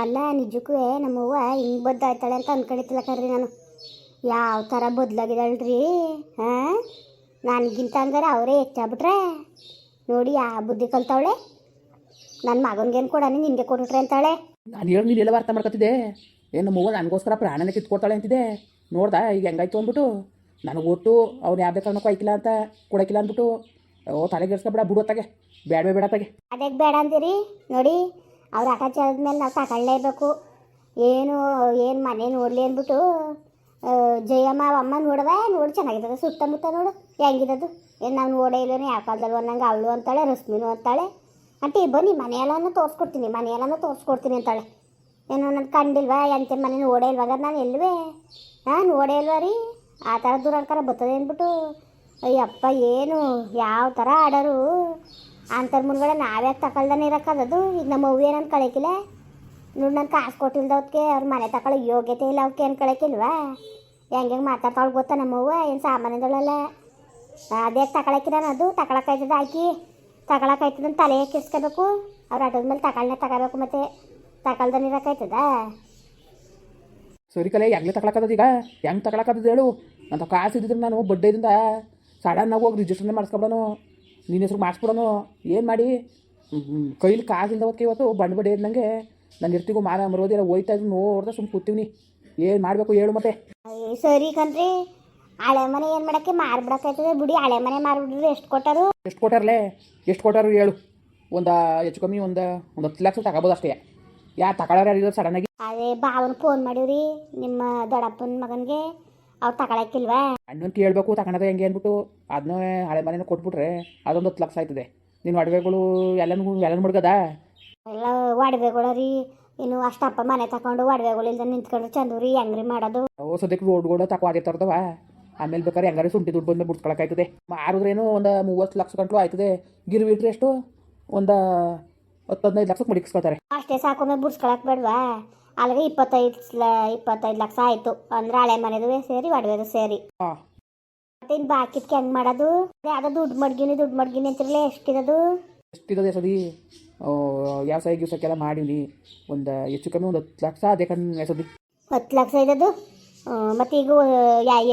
ಅಲ್ಲ ನಿಜಕ್ಕೂ ನಮ್ಮವ್ವ ಹಿಂಗೆ ಬದ್ದಾಯ್ತಾಳೆ ಅಂತ ಅನ್ಕೊಳಿತಿಲ್ಲ ಕರ್ರಿ ನಾನು. ಯಾವ ಥರ ಬದಲಾಗಿದ್ದಾಳ್ರಿ? ಹಾಂ ನನಗಿಂತ ಅಂದರೆ ಅವರೇ ಹೆಚ್ಚಾಗ್ಬಿಟ್ರೆ ನೋಡಿ ಆ ಬುದ್ಧಿ ಕಲ್ತವಳೆ. ನನ್ನ ಮಗನಿಗೇನು ಕೊಡಾನೆ ನಿನಗೆ ಕೊಟ್ಬಿಟ್ರೆ ಅಂತಾಳೆ. ನಾನು ಹೇಳಿ ಎಲ್ಲ ಅರ್ಥ ಮಾಡ್ಕೊತಿದ್ದೆ. ಏನು ನಮ್ಮವ್ವ ನನಗೋಸ್ಕರ ಪ್ರಾಣನೇ ಕಿತ್ಕೊಡ್ತಾಳೆ ಅಂತಿದ್ದೆ. ನೋಡ್ದಾ ಈಗ ಹೆಂಗಾಯ್ತು ಅಂದ್ಬಿಟ್ಟು. ನನಗೆ ಗೊತ್ತು ಅವ್ನು ಯಾವುದೇ ಕಾರಣಕ್ಕೂ ಐಕಿಲ್ಲ ಅಂತ ಕೊಡಕ್ಕಿಲ್ಲ ಅಂದ್ಬಿಟ್ಟು. ಓ ತಲೆಗೆಡ್ಸ್ಕೊಬೇಡ ಬೇಡ ಬೇಡ ತಗೆ. ಅದಕ್ಕೆ ಬೇಡ ಅಂತೀರಿ ನೋಡಿ ಅವ್ರು ಆಟ ಮೇಲೆ ನಾವು ತಗೊಳ್ಳೇಬೇಕು. ಏನು ಏನು ಮನೆ ನೋಡಲಿ ಅಂದ್ಬಿಟ್ಟು ಜಯಮ್ಮ ಅಮ್ಮ ನೋಡವ, ನೋಡಿ ಚೆನ್ನಾಗಿರ್ತದೆ ಸುತ್ತಮುತ್ತ ನೋಡು ಹೆಂಗಿರೋದು ಏನು ನಾವು ನೋಡೇ ಇಲ್ಲ ಯಾವ ಕಾಲದಲ್ಲಿ ಒಂದಂಗೆ ಅವಳು ಅಂತಾಳೆ, ರಶ್ಮಿನು ಅಂತಾಳೆ. ಅಂಟಿ ಬನ್ನಿ, ಮನೆಯೆಲ್ಲನೂ ತೋರಿಸ್ಕೊಡ್ತೀನಿ, ಮನೆಯಲ್ಲನೂ ತೋರಿಸ್ಕೊಡ್ತೀನಿ ಅಂತಾಳೆ. ಏನು ನನ್ನ ಕಂಡಿಲ್ವಾ, ಎಂತ ಮನೆ ನೋಡೇ ಇಲ್ವಾಗ ನಾನು ಎಲ್ಲವೇ ಹಾಂ, ನೋಡೇ ಇಲ್ವಾ ರೀ? ಆ ಥರ ದೂರ ಅನ್ಕರ ಬರ್ತದೆ ಅಂದ್ಬಿಟ್ಟು, ಅಯ್ಯಪ್ಪ, ಏನು, ಯಾವ ಥರ ಆಡೋರು? ಅಂತರ ಮುಂದ್ಗಡೆ ನಾವೇ ತಗೊಳ್ದಾನೆ ಇರೋಕ್ಕದದು ಈಗ ನಮ್ಮ ಅವ್ವ ಏನಂತ ಕಳಕಿಲ್ಲ? ನೋಡಿ ನಾನು ಕಾಸು ಕೊಟ್ಟಿಲ್ದವಕ್ಕೆ ಅವ್ರ ಮನೆ ತಗೊಳ್ಳೋ ಯೋಗ್ಯತೆ ಇಲ್ಲ ಅವಕ್ಕೆ ಏನು ಕಳಕಿಲ್ವಾ? ಹೆಂಗೆ ಹೆಂಗೆ ಗೊತ್ತ ಗೊತ್ತಾ ನಮ್ಮವ್ವ ಏನು ಸಾಮಾನ್ಯದಳಲ್ಲ. ಅದೇ ತಗೊಳಕಿರ ಅದು. ತಗೊಳಕಾಯ್ತದ ಹಾಕಿ ತಗೊಳಕಾಯ್ತದ ತಲೆ ಕಿಸ್ಕೋಬೇಕು ಅವ್ರ ಆಟದ ಮೇಲೆ ತಗೊಳ್ನೆ ತಗೋಬೇಕು ಮತ್ತೆ. ತಗೊಳ್ದಾನೆ ಇರೋಕ್ಕಾಯ್ತದ? ಸರಿ ಕಲೆ ಹೆಂಗೆ ತಗೊಳಕದ ಈಗ? ಹೆಂಗೆ ತಗೊಳಕದ ಹೇಳು? ಅಂತ ಕಾಸು ಇದ್ದಿದ್ರೆ ನಾನು ಸಡನ್ ನಾವು ಹೋಗಿ ರಿಜಿಸ್ಟ್ರನ್ನೇ ಮಾಡಿಸ್ಕೊಬಿಡೋನು ನಿನ್ನ ಹೆಸ್ರು ಮಾಡಿಸ್ಬಿಡೋನು. ಏನು ಮಾಡಿ? ಕೈಲಿ ಕಾಸು ಇಲ್ದವಕ್ಕೆ ಇವತ್ತು. ಬಂಡು ಬಡ್ಡೆ ಇದ್ದಂಗೆ ನಾನು ಇರ್ತಿಗೂ ಮಾನ ಮರೋದಿಲ್ಲ ಹೋಯ್ತಾ ಇದ್ದು ನೋಡ್ದೆ ಸುಮ್ಮನೆ ಕೂತೀವಿ ಏನು ಮಾಡಬೇಕು ಹೇಳು ಮತ್ತೆ. ಸರಿ ಕಣ್ರಿ. ಹಳೆ ಮನೆ ಏನು ಮಾಡೋಕ್ಕೆ? ಮಾರ್ಬಿಡಕ್ಕಾಯ್ತದೆ. ಬಿಡಿ ಹಳೆ ಮನೆ ಮಾರ್ಬಿಟ್ರೆ ಎಷ್ಟು ಕೊಟ್ಟರು? ಎಷ್ಟು ಕೊಟ್ಟಾರಲೇ? ಎಷ್ಟು ಕೊಟ್ಟಾರು ಹೇಳು. ಒಂದು ಹೆಚ್ಚು ಕಮ್ಮಿ ಒಂದು ಒಂದು ಹತ್ತು ಲಕ್ಷ ತಗೋಬೋದು ಅಷ್ಟೇ. ಯಾರು ತಗೊಳ್ಳೋರು ಯಾರಿದ್ರು ಸಡನ್ನಾಗಿ. ಅದೇ ಭಾವನ ಫೋನ್ ಮಾಡಿವ್ರಿ ನಿಮ್ಮ ದೊಡ್ಡಪ್ಪನ ಮಗನಿಗೆ. ಅವ್ರು ತಗೊಳಕ್ಕಿಲ್ವಾ ಅಣ್ಣನ ಕೇಳಬೇಕು ತಗೊಳೋದು ಹೆಂಗೆ ಅಂದ್ಬಿಟ್ಟು ಅದನ್ನ ಹಳೆ ಮನೇನ ಕೊಟ್ಬಿಟ್ರೆ ಅದೊಂದು ಹತ್ತು ಲಕ್ಷ ಆಯ್ತದೆ. ನಿನ್ನ ಒಡವೆಗಳು ಎಲ್ಲನೂ ಎಲ್ಲನೂ ಮುಡ್ಗದ ಎಲ್ಲ ಒಡವೆಗಳು ರೀ. ಇನ್ನು ಅಷ್ಟಪ್ಪ ಮನೆ ತಕೊಂಡು ಒಡವೆಗಳು ಇಲ್ದ ನಿಂತ್ಕೊಂಡ್ರೆ ಚಂದೂರಿ ಹೆಂಗ್ರಿ ಮಾಡೋದು? ಅವು ಸದ್ಯಕ್ಕೆ ರೋಡ್ಗಳು ತಕೋ ಅದೇ ತರ್ತವ ಆಮೇಲೆ ಬೇಕಾದ್ರೆ ಹೆಂಗಾರು ಸುಂಟಿ ದುಡ್ಡು ಬಂದ್ಮೇಲೆ ಬಿಡ್ಸ್ಕೊಳಕ್ಕಾಯ್ತದೆ ಮಾರಿದ್ರೇನು ಒಂದು ಮೂವತ್ತು ಲಕ್ಷ ಗಂಟಲು ಆಯ್ತದೆ. ಗಿರ್ವಿ ಇಟ್ರೆ ಎಷ್ಟು? ಒಂದು ಹತ್ತು ಹದಿನೈದು ಲಕ್ಷಕ್ಕೆ ಮುಡಿಸ್ಕೊತಾರೆ. ಅಷ್ಟೇ ಸಾಕು ಬಿಡ್ಸ್ಕೊಳಕ್ ಬೇಡ್ವಾ? ಅಲ್ಲಿಗೆ ಇಪ್ಪತ್ತೈದು ಲ- ಇಪ್ಪತ್ತೈದು ಲಕ್ಷ ಆಯ್ತು. ಅಂದ್ರೆ ಹಳೆ ಮನೆದು ಸೇರಿ ಒಡವೆದು ಸೇರಿ. ಮತ್ತೆ ಇನ್ನು ಬಾಕಿದ್ಕೆ ಹೆಂಗ್ ಮಾಡೋದು? ಅದೇ ಅದು ದುಡ್ಡು ಮಡ್ಗಿನಿ ದುಡ್ಡು ಮಡ್ಗಿನಿ ಅಂತಿರಲೇ ಎಷ್ಟಿರೋದು ಓ ಸದಿ? ವ್ಯವಸಾಯ ಗಿವಸಕ್ಕೆಲ್ಲ ಮಾಡೀನಿ. ಒಂದು ಹೆಚ್ಚು ಕಮ್ಮಿ ಒಂದು ಹತ್ತು ಲಕ್ಷ ಅದೇ ಕಣ್ಣು ಸದಿ. ಹತ್ತು ಲಕ್ಷ ಇದ್ದದು ಮತ್ತೆ ಈಗ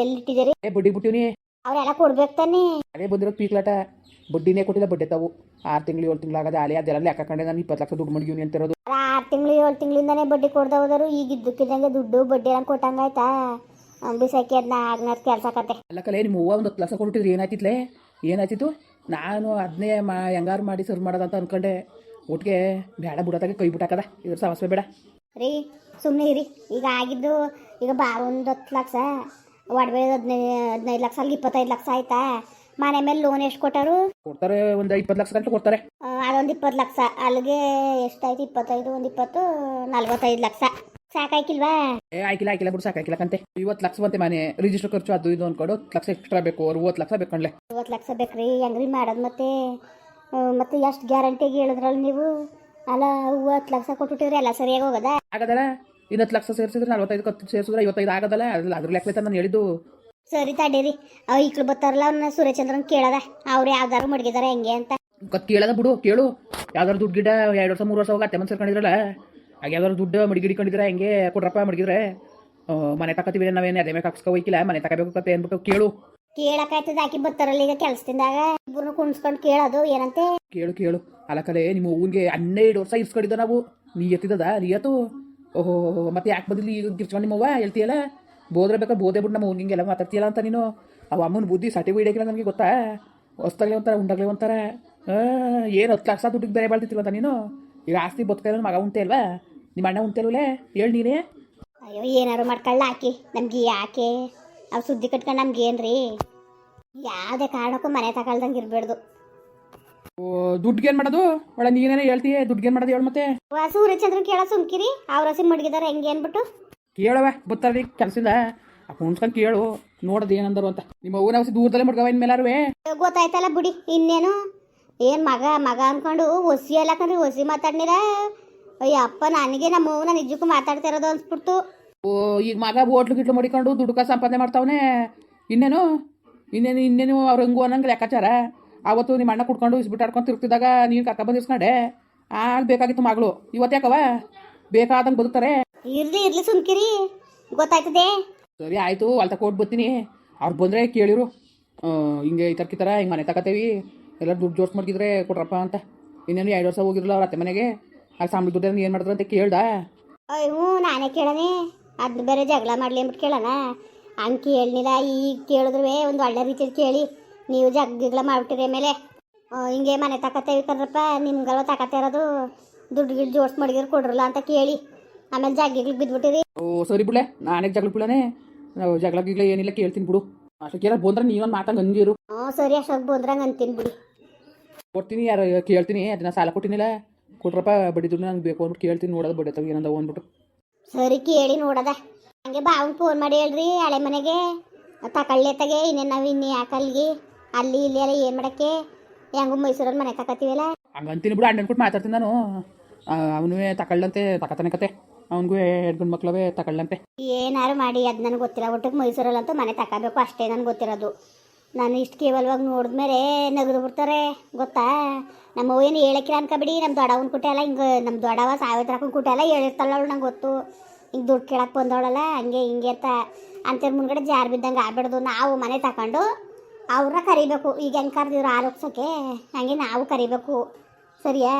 ಎಲ್ಲಿ ಇಟ್ಟಿದ್ದೀರಿ ಬಡ್ಡಿ ಬಿಟ್ಟಿವ್ನಿ ಅವರೆಲ್ಲ ಕೊಡ್ಬೇಕು ತಾನೇ? ಅದೇ ಬಂದಿರೋದು ಪೀಕ್ಲಾಟ. ಬಡ್ಡಿನೇ ಕೊಟ್ಟಿಲ್ಲ ಬಡ್ಡೆ ತಾವು. ಆರು ತಿಂಗಳು ಏಳು ತಿಂಗಳು ಆಗದೆ ಅಲೆ ಅದೆಲ್ಲ ಲೆಕ್ಕ ಕಂಡೆ ನಾನು ಇಪ್ಪತ್ತು ಲಕ್ಷ ದುಡ್ಡು ಮಡಗಿವ್ನಿ ಅಂತಿರೋದು. ಆರು ತಿಂಗಳು ಏಳು ತಿಂಗಳಿಂದಾನೇ ಬಡ್ಡಿ ಕೊಡ್ದ ಹೋದರು ಈಗ ಇದ್ದಕ್ಕಿದ್ದಂಗೆ ದುಡ್ಡು ಬಡ್ಡಿ ಎಲ್ಲ ಕೊಟ್ಟಂಗಾಯ್ತಾ ಬಿಸಾಕಿ ಅದನ್ನ ಆಗ್ನದ್ ಕೆಲಸ ಕತೆ. ಅಲ್ಲ ಕಲೆ ನಿಮ್ಮ ಹೂವು ಒಂದು ಹತ್ತು ಲಕ್ಷ ಕೊಟ್ಟಿದ್ರೆ ಏನಾಯ್ತಿತ್ಲೆ? ಏನಾಯ್ತಿತ್ತು? ನಾನು ಅದನ್ನೇ ಮಾ ಹೆಂಗಾರು ಮಾಡಿ ಸರ್ವ್ ಮಾಡೋದಂತ ಅನ್ಕೊಂಡೆ. ಒಟ್ಟಿಗೆ ಬೇಡ ಬಿಡೋದಾಗೆ ಕೈ ಬಿಟ್ಟಾಕದ ಇದ್ರ ಸಮಸ್ಯೆ ಬೇಡ. ರೀ ಸುಮ್ಮನೆ ಇರಿ. ಈಗ ಆಗಿದ್ದು ಈಗ ಬಾ ಒಂದು ಹತ್ತು ಲಕ್ಷ. ಒಡವೆ ಹದಿನೈದು ಹದಿನೈದು ಲಕ್ಷ ಅಲ್ಲಿ ಇಪ್ಪತ್ತೈದು ಲಕ್ಷ ಆಯ್ತಾ? ಮನೆ ಮೇಲೆ ಲೋನ್ ಎಷ್ಟು ಕೊಟ್ಟರು? ಕೊಡ್ತಾರೆ ಒಂದು ಇಪ್ಪತ್ತು ಲಕ್ಷ ಗಂಟೆ ಕೊಡ್ತಾರೆ. ಆ, ಅದೊಂದು ಇಪ್ಪತ್ತು ಲಕ್ಷ. ಅಲ್ಲಿಗೆ ಎಷ್ಟಾಯ್ತು? ಇಪ್ಪತ್ತೈದು ಒಂದು ಇಪ್ಪತ್ತು ನಲ್ವತ್ತೈದು ಲಕ್ಷ. ಸಾಕಾಯ್ಕಿಲ್ವಾ? ಏ ಆಯ್ಕಿಲ್ಲ ಆಯ್ಕಿಲ್ಲ ಬಿಡು ಸಾಕಾಯ್ಕಿಲ್ಲಕಂತೆ ಇವತ್ತು ಲಕ್ಷ ಬಂತೆ ಮನೆ. ರಿಜಿಸ್ಟರ್ ಖರ್ಚು ಅದು ಇದು ಅನ್ಕೊಂಡು ಹತ್ತು ಲಕ್ಷ ಎಕ್ಸ್ಟ್ರಾ ಬೇಕು. ಅರವತ್ತು ಲಕ್ಷ ಬೇಕಂಡ್ಲೆ ಐವತ್ತು ಲಕ್ಷ ಬೇಕ್ರಿ ಹೆಂಗ್ರಿ ಮಾಡೋದು ಮತ್ತೆ ಆ, ಮತ್ತೆ ಎಷ್ಟು ಗ್ಯಾರಂಟಿಗೆ ಹೇಳಿದ್ರಲ್ಲ ನೀವು? ಅಲ್ಲ ಹತ್ತು ಲಕ್ಷ ಕೊಟ್ಬಿಟ್ಟಿವ್ರಿ ಎಲ್ಲ ಸರಿಯಾಗಿ ಹೋಗದ? ಆಗದಲ್ಲ? ಇನ್ನು ಹತ್ತು ಲಕ್ಷ ಸೇರಿಸಿದ್ರೆ ನಲ್ವತ್ತೈದು ಖರ್ಚು ಸೇರಿಸಿದ್ರೆ ಐವತ್ತೈದು ಆಗದಲ್ಲ? ಅದ್ರಲ್ಲಿ ಅದ್ರ ಲೆಕ್ಕ ನಾನು ಹೇಳಿದ್ದು. ಸರಿ ತಡೀರಿ. ಅವ್ ಈಕ್ಳು ಬರ್ತಾರಲ್ಲ ಅವ್ನ ಸೂರ್ಯಚಂದ್ರನ್ ಕೇಳದ. ಅವ್ರು ಯಾವ್ದಾರು ಮಡಗಿದಾರ ಹೆಂಗೆ ಅಂತ. ಗೊತ್ತು ಕೇಳದ ಬಿಡು ಕೇಳು. ಯಾವ್ದಾರು ದುಡ್ಡು ಗಿಡ ಎರಡು ವರ್ಷ ಮೂರು ವರ್ಷ ಹೋಗಿ ಅತ್ತೆ ಮನ್ಸರ್ ಕಂಡಿದ್ರಲ್ಲ ಆಗ ಯಾವ್ದಾರು ದುಡ್ಡು ಮಡಿಗಿಡಿಕೊಂಡಿದ್ರೆ ಹೆಂಗೆ? ಕೊಡ್ರಪ್ಪ ಮಡಗಿದ್ರೆ. ಮನೆ ತಕತಿವಿ ನಾವೇನು ಅದೇ ಮೇಲೆ ಹಾಕ್ಸ್ಕೊ ಹೋಯ್ಕಿಲ್ಲ ಮನೆ ತಕಬೇಕು ಕತೆ ಅಂದ್ಬಿಟ್ಟು ಕೇಳು. ಕೇಳಕ್ಕಾಯ್ತದ ಆಕಿ ಬರ್ತಾರಲ್ಲ ಈಗ ಕೆಲ್ಸದಿಂದಾಗ. ಇಬ್ಬರನ್ನ ಕುಣಿಸ್ಕೊಂಡು ಕೇಳೋದು ಏನಂತೆ? ಕೇಳು ಕೇಳು. ಅಲಕಲೆ ಕಲೆ ನಿಮ್ಮ ಅವ್ವನ್ಗೆ ಹನ್ನೆರಡು ವರ್ಷ ಇಸ್ಕೊಂಡಿದ್ದ ನಾವು. ನೀ ಎತ್ತಿದ್ದದ ನೀಯತ್ತು ಓಹೋ ಮತ್ತೆ ಯಾಕೆ ಬದಲಿ ಈಗ ಗಿರ್ಚ್ಕೊಂಡು ನಿಮ್ಮವ್ವ ಹೇಳ್ತೀಯಲ್ಲ ಬೋದ್ರೆ ಬೇಕಾದ್ರೆ ಬೋದೆ ಬಿಟ್ಟು ನಮ್ಮ ಅವ್ನಿಗೆಲ್ಲ ಮಾತಾಡ್ತೀಯಲ್ಲ ಅಂತ ನೀನು. ಅವ ಅಮ್ಮನ ಬುದ್ಧಿ ಸಟಿ ಹಿಡಿಯಕ್ಕಿಲ್ಲ ನನಗೆ ಗೊತ್ತಾ? ಹೊಸ್ತಾಗ್ಲೇ ಒಂಥರ ಉಂಡಾಗ್ಲೇ ಒಂಥರ. ಏನು ಹತ್ತು ಲಕ್ಷ ದುಡ್ಡಿಗೆ ಬೇರೆ ಬಾಳ್ತಿರ್ತೀವಂತ ನೀನು? ಈಗ ಆಸ್ತಿ ಬದುಕಲ್ಲ ಮಗ ಉಂಟೆ ಅಲ್ವಾ? ನಿಮ್ಮ ಅಣ್ಣ ಉಂಟೆ ಅಲ್ವೇ ಹೇಳಿ ನೀನೇ. ಅಯ್ಯೋ ಏನಾರು ಮಾಡ್ಕೊಳ್ಳ ಹಾಕಿ ನಮ್ಗೆ ಯಾಕೆ? ಅವ್ ಸುದ್ದಿ ಕಟ್ಕೊಂಡು ನಮ್ಗೆ ಏನ್ರಿ ಯಾವುದೇ ಕಾರಣಕ್ಕೂ ಮನೆ ತಗೊಳ್ದಂಗೆ ಇರ್ಬಾರ್ದು ಓ ದುಡ್ಡಿಗೆ ಏನು ಮಾಡೋದು? ಒಳ ನೀನೇನೇ ಹೇಳ್ತೀಯ? ದುಡ್ಡಿಗೆ ಏನು ಮಾಡೋದು ಹೇಳು ಮತ್ತೆ. ಹಸು ಚಂದ್ರ ಕೇಳ ಸುಮ್ಕಿರಿ. ಅವ್ರ ಹಸಿ ಮಡಗಿದಾರ ಹೆಂಗೆ ಅನ್ಬಿಟ್ಟು? ಕೇಳವ ಬರ್ತಾರೆ ಕೆಲಸದಿಂದ. ಆ ಕುಣ್ಸ್ಕೊಂಡು ಕೇಳು ನೋಡೋದು ಏನಂದರು ಅಂತ. ನಿಮ್ಮ ಅವ್ವನ ಔಷಧಿ ದೂರದಲ್ಲೇ ಮುಡ್ಕವ ಇನ್ಮೇಲಾರುವೆ ಗೊತ್ತಾಯ್ತಲ್ಲ ಬಿಡಿ ಇನ್ನೇನು? ಏನ್ ಮಗ ಮಗ ಅನ್ಕೊಂಡು ಒಸಿ ಅಲ್ಲಕಂದ್ರೆ ಒಸಿ ಮಾತಾಡ್ನಿರ? ಅಯ್ಯಪ್ಪ ನನಗೆ ನಮ್ಮ ಅವ್ವನ ನಿಜಕ್ಕೂ ಮಾತಾಡ್ತಿರೋದು ಅನ್ಸ್ಬಿಡ್ತು. ಓ ಈಗ ಮಗ ಹೋಟ್ಲು ಗಿಟ್ಲು ಮಡಿಕೊಂಡು ದುಡ್ಡು ಕಾಸು ಸಂಪಾದನೆ ಮಾಡ್ತಾವನೆ. ಇನ್ನೇನು? ಇನ್ನೇನು ಇನ್ನೇನು ಅವ್ರು ಹಂಗು ಅನ್ನಂಗೆ ಲೆಕ್ಕಾಚಾರ. ಅವತ್ತು ನಿಮ್ಮ ಅಣ್ಣ ಕುಡ್ಕೊಂಡು ಇಸ್ಬಿಟ್ಟು ಆಡ್ಕೊಂಡು ತಿರ್ಗ್ತಿದ್ದಾಗ ನೀನು ಕಕ್ಕ ಬಂದು ಇಸ್ಕೊಂಡೆ. ಆಗ ಬೇಕಾಗಿತ್ತು ಮಗಳು. ಇವತ್ತು ಯಾಕವ ಬೇಕಾದಂಗೆ ಬದುಕ್ತಾರೆ. ಇರ್ಲಿ ಇರ್ಲಿ ಸುಮ್ಕಿರಿ. ಗೊತ್ತಾಯ್ತದೆ? ಸರಿ ಆಯಿತು ಅಲ್ಲಿ ಕೋಟ್ ಬರ್ತೀನಿ ಅವ್ರು ಬಂದ್ರೆ ಕೇಳಿರು. ಹಿಂಗೆ ಈ ಥರ ಹಿಂಗೆ ಮನೆ ತಗೋತೇವಿ ಎಲ್ಲ ದುಡ್ಡು ಜೋಡ್ಸ್ ಮಾಡ್ಕಿದ್ರೆ ಕೊಡ್ರಪ್ಪ ಅಂತ. ಇನ್ನೇನು ಎರಡು ವರ್ಷ ಹೋಗಿರಲ್ಲ ಅವ್ರ ಅತ್ತೆ ಮನೆಗೆ. ಆ ಸಂಬಳ ದುಡ್ಡು ಏನು ಮಾಡಿದ್ರು ಅಂತ ಕೇಳ್ದ? ಅಯ್ಯೋ ನಾನೇ ಕೇಳನೆ. ಅದು ಬೇರೆ ಜಗಳ ಮಾಡಲಿ ಅಂದ್ಬಿಟ್ಟು ಕೇಳೋಣ. ಹಂಗೆ ಕೇಳಲಿಲ್ಲ ಈಗ ಕೇಳಿದ್ರೆ ಒಂದು ಒಳ್ಳೆ ರೀತಿಯಲ್ಲಿ ಕೇಳಿ. ನೀವು ಜಗಳ ಮಾಡ್ಬಿಟ್ಟಿರಿ ಆಮೇಲೆ. ಆ, ಹಿಂಗೆ ಮನೆ ತಕತೇವಿ ಕಣ್ರಪ್ಪ ನಿಮ್ಗೆಲ್ಲ ತಕತಾ ಇರೋದು. ದುಡ್ಡು ಗಿಡ್ ಜೋಡ್ಸ್ ಮಾಡಿದ್ರೆ ಕೊಡ್ರಲ್ಲ ಅಂತ ಕೇಳಿ. ಆಮೇಲೆ ಜಗ್ಗಿಗ್ಲಿಗೆ ಬಿದ್ಬಿಟ್ಟಿರಿ. ಓ ಸರಿ ಬಿಡ್ಲೆ. ನಾನೇ ಜಗಳ ಬಿಡನೆ ನಾವು ಜಗಳ ಗಿಗ್ಲ ಏನಿಲ್ಲ ಕೇಳ್ತೀನಿ ಬಿಡು. ಅಷ್ಟಕ್ಕೆ ಬಂದ್ರೆ ನೀನೊಂದು ಮಾತಂಗೆ ಅಂದಿರು ಹ್ಞೂ ಸರಿ ಅಷ್ಟೊಂದು ಬಂದ್ರಂಗೆ ಅಂತೀನಿ ಬಿಡಿ. ಕೊಡ್ತೀನಿ ಯಾರು ಕೇಳ್ತೀನಿ. ಅದನ್ನ ಸಾಲ ಕೊಟ್ಟಿನಿಲ್ಲ. ಕೊಟ್ರಪ್ಪ ಬಡ್ಡಿ ದುಡ್ಡು ನಂಗೆ ಬೇಕು ಅಂದ್ಬಿಟ್ಟು ಕೇಳ್ತೀನಿ. ನೋಡೋದು ಬಡ್ಡಿ ತಗೋ ಏನಂದ ಅಂದ್ಬಿಟ್ಟು. ಸರಿ ಕೇಳಿ ನೋಡದ. ಹಂಗೆ ಬಾವು ಫೋನ್ ಮಾಡಿ ಹೇಳ್ರಿ ಹಳೆ ಮನೆಗೆ. ತಕೊಳ್ಳಿ ತಗೆ ಇನ್ನೇನು ನಾವು ಇನ್ನೇ ಯಾಕಲ್ಗಿ ಅಲ್ಲಿ ಇಲ್ಲಿ ಎಲ್ಲ ಏನು ಮಾಡಕ್ಕೆ? ಹೆಂಗು ಮೈಸೂರಲ್ಲಿ ಮನೆ ತಕತೀವಲ್ಲ ಹಂಗಂತೀನಿ ಬಿಡು. ಅಣ್ಣನ ಕೊಟ್ಟು ಮಾತಾಡ್ತೀನಿ ನಾನು. ಅವನು ತಗೊಳ್ಳಂತೆ ತಕತಾನೆ ಕತೆ ಅವನಿಗೂ ಎರಡು ಗಂಡು ಮಕ್ಕಳವೇ ತಗೊಳ್ಳಂತೆ. ಏನಾರು ಮಾಡಿ, ಅದು ನನಗೆ ಗೊತ್ತಿಲ್ಲ. ಊಟಕ್ಕೆ ಮೈಸೂರಲ್ಲಂತೂ ಮನೆ ತಗೋಬೇಕು ಅಷ್ಟೇ ನನಗೆ ಗೊತ್ತಿರೋದು. ನಾನು ಇಷ್ಟು ಕೇವಲವಾಗಿ ನೋಡಿದ್ಮೇಲೆ ನಗದು ಬಿಡ್ತಾರೆ. ಗೊತ್ತಾ? ನಮ್ಮ ಏನು ಹೇಳಕ್ಕಿಲ್ಲ ಅನ್ಕೊಬಿಡಿ. ನಮ್ಮ ದೊಡ್ಡವನ ಕುಟೆ ಎಲ್ಲ ಹಿಂಗೆ ನಮ್ಮ ದೊಡ್ಡವ ಸಾವಿರ ಕುಟೆ ಎಲ್ಲ ಹೇಳಿರ್ತಾಳ ನಂಗೆ ಗೊತ್ತು. ಹಿಂಗೆ ದುಡ್ಡು ಕೇಳಕ್ಕೆ ಬಂದವಳಲ್ಲ, ಹಂಗೆ ಹಿಂಗೆ ಅಂತ. ಅಂತರ ಮುಂದ್ಗಡೆ ಜಾರು ಬಿದ್ದಂಗೆ ಆಗ್ಬಿಡ್ದು. ನಾವು ಮನೆ ತಗೊಂಡು ಅವ್ರನ್ನ ಕರಿಬೇಕು. ಈಗ ಹೆಂಗೆ ಕರೆದಿದ್ರು ಆರೋಗ್ಸೋಕ್ಕೆ, ಹಂಗೆ ನಾವು ಕರಿಬೇಕು. ಸರಿಯಾ?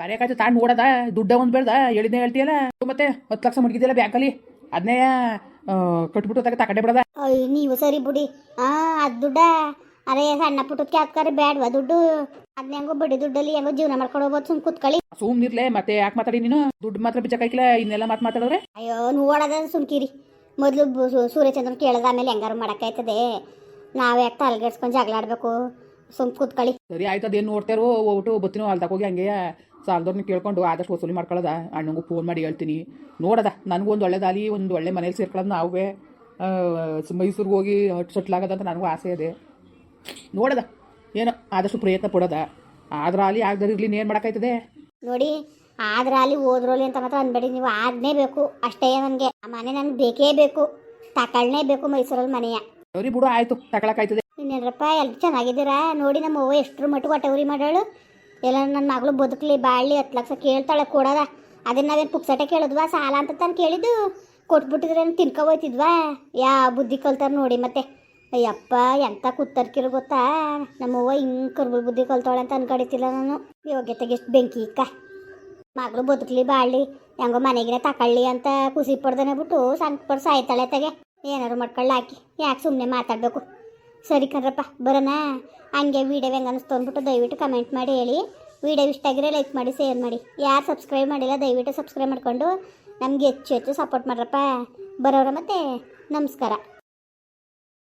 ಕಾರ್ಯಕಾಯ್ತು ತಾಂಡ್ ನೋಡದ ದುಡ್ಡ ಒಂದು ಬೆಳ್ದ ಹೇಳಿದ್ನೇ ಹೇಳ್ತೀಯಲ್ಲ ಮತ್ತೆ ಹತ್ತು ಲಕ್ಷ ಮಡಗಿದ್ಯಲ್ಲ ಬ್ಯಾಂಕಲ್ಲಿ. ಅದನ್ನೇ ಕಟ್ಬಿಟ್ಟು ತಗ ತಕಡೆ ಬಿಡದ. ನೀವು ಸರಿ ಬಿಡಿ. ಹಾ ಅದು ದುಡ್ಡ ಅರೆ ಸಣ್ಣ ಪುಟ್ಟಕ್ಕೆ ಹಾಕ್ತಾರೆ ಬೇಡವಾ ದುಡ್ಡು. ಅದನ್ನ ಹೆಂಗೋ ಬಡ್ಡಿ ದುಡ್ಡಲ್ಲಿ ಹೆಂಗೋ ಜೀವನ ಮಾಡ್ಕೊಂಡು ಹೋಗ್ಬೋದು ಸುಮ್ ಕುತ್ಕೊಳ್ಳಿ ಸುಮ್ಮನಿರ್ಲೆ ಮತ್ತೆ ಯಾಕೆ ಮಾತಾಡಿ ನೀನು? ದುಡ್ಡು ಮಾತ್ರ ಬಿಚ್ಚಕ್ಕಾಗಿಲ್ಲ ಇನ್ನೆಲ್ಲ ಮಾತು ಮಾತಾಡಿದ್ರೆ ಅಯ್ಯೋ ನೋಡೋದ ಸುಮ್ಕಿರಿ. ಮೊದಲು ಸೂರ್ಯಚಂದ್ರನ್ ಕೇಳಿದ ಆಮೇಲೆ ಹೆಂಗಾರು ಮಾಡೋಕ್ಕಾಯ್ತದೆ ನಾವು ಯಾಕೆ ತಲೆಗೆಡ್ಸ್ಕೊಂಡು ಜಗಳ ಆಡಬೇಕು ಸುಮ್ ಕುತ್ಕಳಿ. ಸರಿ ಆಯ್ತು ಅದೇನು ನೋಡ್ತಾರೋ ಹೋಗ್ಬಿಟ್ಟು ಬತ್ತಿನೋ ಅಲ್ದಾಗ ಹೋಗಿ ಹಂಗೆ ಸಾಲದವ್ರನ್ನ ಕೇಳ್ಕೊಂಡು ಆದಷ್ಟು ವಸೂಲಿ ಮಾಡ್ಕೊಳ್ಳೋದ? ಅಣ್ಣಂಗೂ ಫೋನ್ ಮಾಡಿ ಹೇಳ್ತೀನಿ. ನೋಡದ ನನಗೂ ಒಂದು ಒಳ್ಳೆದಾಲಿ ಒಂದು ಒಳ್ಳೆ ಮನೇಲಿ ಸೇರ್ಕೊಳ್ಳೋದು ನಾವೇ. ಮೈಸೂರಿಗೆ ಹೋಗಿ ಸೆಟ್ಲ್ ಅಂತ ನನಗೂ ಆಸೆ ಇದೆ. ನೋಡದ ಏನೋ ಆದಷ್ಟು ಪ್ರಯತ್ನ ಪಡೋದ. ಆದ್ರೆ ಅಲ್ಲಿ ಆಗದ್ರೆ ಇರ್ಲಿ ಏನು ಮಾಡೋಕ್ಕಾಯ್ತದೆ? ನೋಡಿ ಆದ್ರೆ ಅಲ್ಲಿ ಹೋದ್ರಲ್ಲಿ ಅಂತ ಮಾತ್ರ ಅನ್ಬೇಡಿ ನೀವು ಆಗನೇ ಬೇಕು ಅಷ್ಟೇ ನನಗೆ. ಆ ಮನೆ ನನಗೆ ಬೇಕೇ ಬೇಕು ತಕೊಳ್ಳೇ ಬೇಕು ಮೈಸೂರಲ್ಲಿ ಮನೆಯ. ಸರಿ ಬಿಡು ಆಯಿತು ತಗೊಳಕ್ಕಾಯ್ತದೆ ಇನ್ನೇನರಪ್ಪ ಎಲ್ಲ ಚೆನ್ನಾಗಿದ್ದೀರಾ? ನೋಡಿ ನಮ್ಮ ಅವ್ವ ಎಷ್ಟರ ಮಟ್ಟಿಗೆ ಹೊಟ್ಟೆ ಉರಿ ಮಾಡೋಳು ಎಲ್ಲ ನನ್ನ ಮಗಳು ಬದುಕಲಿ, ಬಾಳ್ಲಿ ಹತ್ತು ಲಕ್ಷ ಕೇಳ್ತಾಳೆ ಕೊಡೋದ. ಅದನ್ನ ನಾವೇನು ಪುಕ್ಸಟೆ ಕೇಳಿದ್ವಾ? ಸಾಲ ಅಂತ ತಾನು ಕೇಳಿದ್ದು ಕೊಟ್ಬಿಟ್ಟಿದ್ರೇನು ತಿನ್ಕೊ ಹೋಯ್ತಿದ್ವಾ? ಯಾ ಬುದ್ಧಿ ಕಲ್ತಾರೆ ನೋಡಿ ಮತ್ತೆ. ಅಯ್ಯಪ್ಪ, ಎಂತ ಕುತ್ತರ್ಕಿರು ಗೊತ್ತಾ? ನಮ್ಮವ್ವ ಹಿಂಗೆ ಕರ್ಬುಲ್ ಬುದ್ಧಿ ಕಲ್ತಾಳೆ ಅಂತ ಅನ್ಕಡಿತಿಲ್ಲ ನಾನು. ಯೋಗ್ಯತೆಗೆ ಎಷ್ಟು ಬೆಂಕಿ ಇಕ್ಕ. ಮಗಳು ಬದುಕಲಿ, ಬಾಳಲಿ, ಹೆಂಗೋ ಮನೆಗಿನ ತಕೊಳ್ಳಿ ಅಂತ ಖುಷಿ ಪಡ್ದನೆ ಬಿಟ್ಟು ಸಣ್ಣ ಪಡ್ ಸಾಯ್ತಾಳೆ ತಗೆ. ಏನಾರು ಮಾಡ್ಕೊಳ್ಳಿ ಹಾಕಿ. ಯಾಕೆ ಸುಮ್ಮನೆ ಮಾತಾಡಬೇಕು? ಸರಿ ಕಣ್ರಪ್ಪ, ಬರೋಣ. ಹಂಗೆ ವೀಡಿಯೋ ಹೆಂಗೆ ಅನಿಸ್ತು ಅಂದ್ಬಿಟ್ಟು ದಯವಿಟ್ಟು ಕಮೆಂಟ್ ಮಾಡಿ ಹೇಳಿ. ವೀಡಿಯೋ ಇಷ್ಟ ಆಗಿರೋ ಲೈಕ್ ಮಾಡಿ ಶೇರ್ ಮಾಡಿ. ಯಾರು ಸಬ್ಸ್ಕ್ರೈಬ್ ಮಾಡಿಲ್ಲ, ದಯವಿಟ್ಟು ಸಬ್ಸ್ಕ್ರೈಬ್ ಮಾಡಿಕೊಂಡು ನಮಗೆ ಹೆಚ್ಚು ಹೆಚ್ಚು ಸಪೋರ್ಟ್ ಮಾಡ್ರಪ್ಪ. ಬರೋರ ಮತ್ತೆ, ನಮಸ್ಕಾರ.